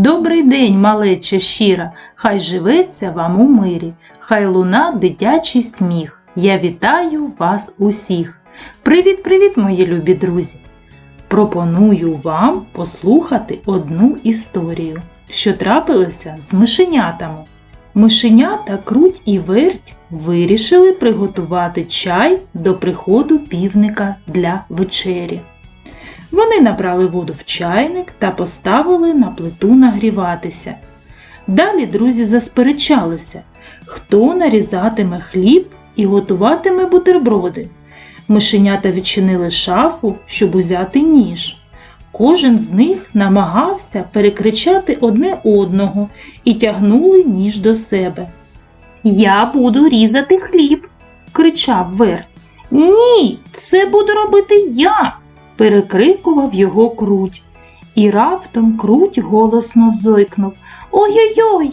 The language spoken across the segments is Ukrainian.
Добрий день, малече щира, хай живеться вам у мирі, хай луна дитячий сміх. Я вітаю вас усіх. Привіт-привіт, мої любі друзі! Пропоную вам послухати одну історію, що трапилася з мишенятами. Мишенята круть і верть вирішили приготувати чай до приходу півника для вечері. Вони набрали воду в чайник та поставили на плиту нагріватися. Далі друзі засперечалися, хто нарізатиме хліб і готуватиме бутерброди. Мишенята відчинили шафу, щоб узяти ніж. Кожен з них намагався перекричати одне одного і тягнули ніж до себе. Я буду різати хліб, кричав верть. Ні, це буду робити я перекрикував його круть. І раптом круть голосно зойкнув Ой-ой-ой!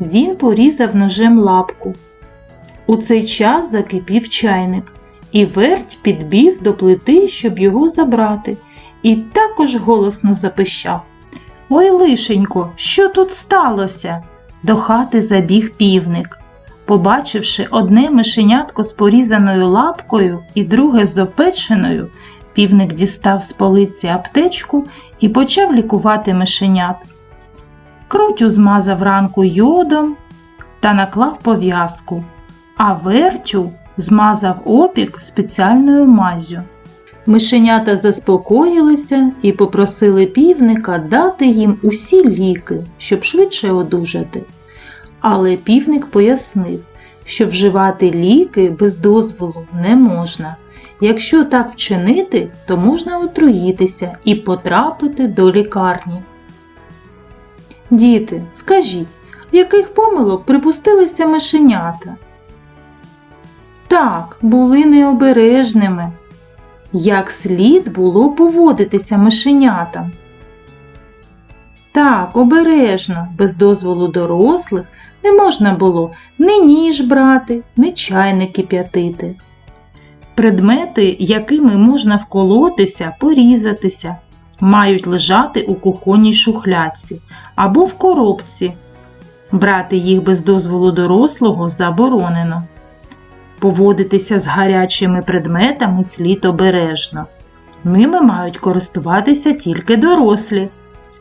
Він порізав ножем лапку. У цей час закипів чайник, і верть підбіг до плити, щоб його забрати, і також голосно запищав. Ой, лишенько, що тут сталося? До хати забіг півник. Побачивши одне мишенятко з порізаною лапкою і друге з опеченою, Півник дістав з полиці аптечку і почав лікувати мишенят. Крутю змазав ранку йодом та наклав пов'язку, а вертю змазав опік спеціальною мазю. Мишенята заспокоїлися і попросили півника дати їм усі ліки, щоб швидше одужати. Але півник пояснив, що вживати ліки без дозволу не можна. Якщо так вчинити, то можна отруїтися і потрапити до лікарні. Діти, скажіть, яких помилок припустилися мишенята? Так, були необережними. Як слід було поводитися мишенятам? Так, обережно, без дозволу дорослих не можна було ні ніж брати, ні чайник кип'ятити. Предмети, якими можна вколотися, порізатися, мають лежати у кухонній шухлядці або в коробці. Брати їх без дозволу дорослого заборонено. Поводитися з гарячими предметами слід обережно. Ними мають користуватися тільки дорослі.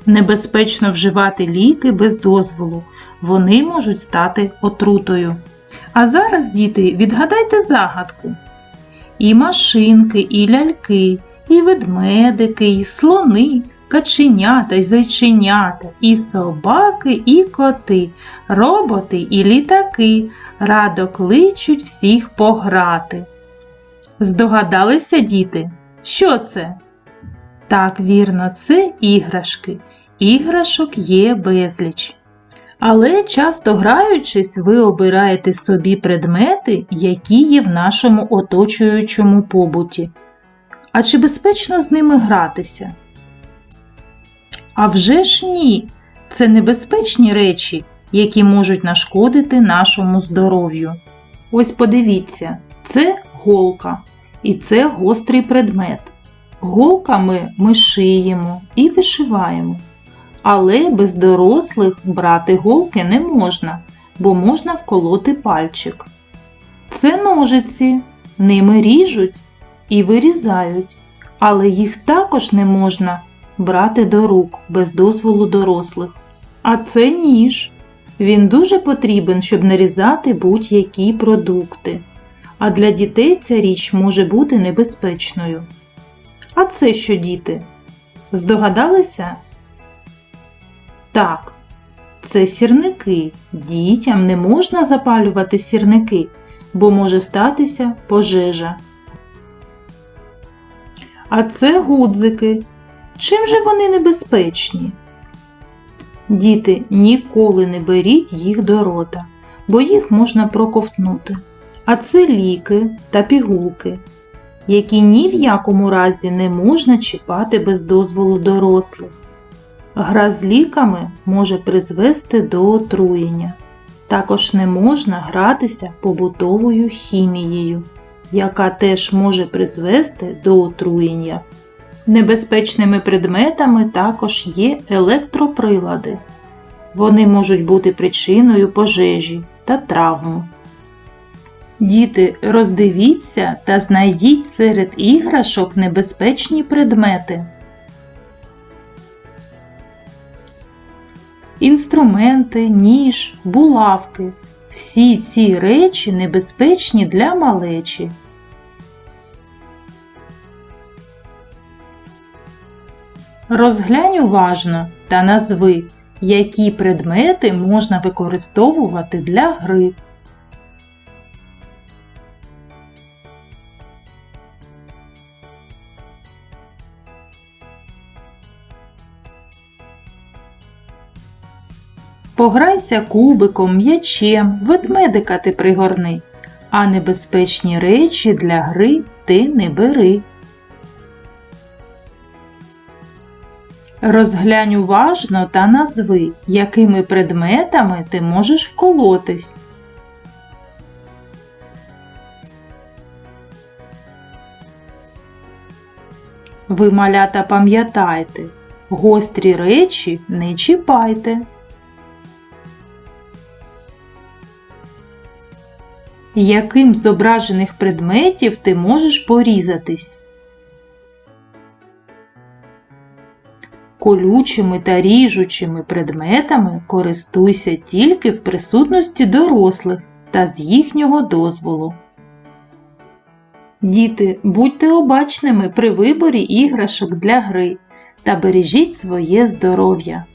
Небезпечно вживати ліки без дозволу. Вони можуть стати отрутою. А зараз, діти, відгадайте загадку і машинки, і ляльки, і ведмедики, і слони, каченята, й зайченята, і собаки, і коти, роботи і літаки радо кличуть всіх пограти. Здогадалися, діти? Що це? Так, вірно, це іграшки. Іграшок є безліч. Але часто граючись, ви обираєте собі предмети, які є в нашому оточуючому побуті. А чи безпечно з ними гратися? А вже ж ні, це небезпечні речі, які можуть нашкодити нашому здоров'ю. Ось подивіться, це голка і це гострий предмет. Голками ми шиємо і вишиваємо. Але без дорослих брати голки не можна, бо можна вколоти пальчик. Це ножиці, ними ріжуть і вирізають, але їх також не можна брати до рук без дозволу дорослих. А це ніж. Він дуже потрібен, щоб нарізати будь-які продукти. А для дітей ця річ може бути небезпечною. А це що діти? Здогадалися? Так, це сірники. Дітям не можна запалювати сірники, бо може статися пожежа. А це гудзики. Чим же вони небезпечні? Діти, ніколи не беріть їх до рота, бо їх можна проковтнути. А це ліки та пігулки, які ні в якому разі не можна чіпати без дозволу дорослих. Гра з ліками може призвести до отруєння. Також не можна гратися побутовою хімією, яка теж може призвести до отруєння. Небезпечними предметами також є електроприлади. Вони можуть бути причиною пожежі та травм. Діти, роздивіться та знайдіть серед іграшок небезпечні предмети. Інструменти, ніж, булавки. Всі ці речі небезпечні для малечі. Розглянь уважно та назви, які предмети можна використовувати для гри. Пограйся кубиком, м'ячем, ведмедика ти пригорни, а небезпечні речі для гри ти не бери. Розглянь уважно та назви, якими предметами ти можеш вколотись. Ви, малята, пам'ятайте, гострі речі не чіпайте. Яким зображених предметів ти можеш порізатись? Колючими та ріжучими предметами користуйся тільки в присутності дорослих та з їхнього дозволу. Діти, будьте обачними при виборі іграшок для гри та бережіть своє здоров'я.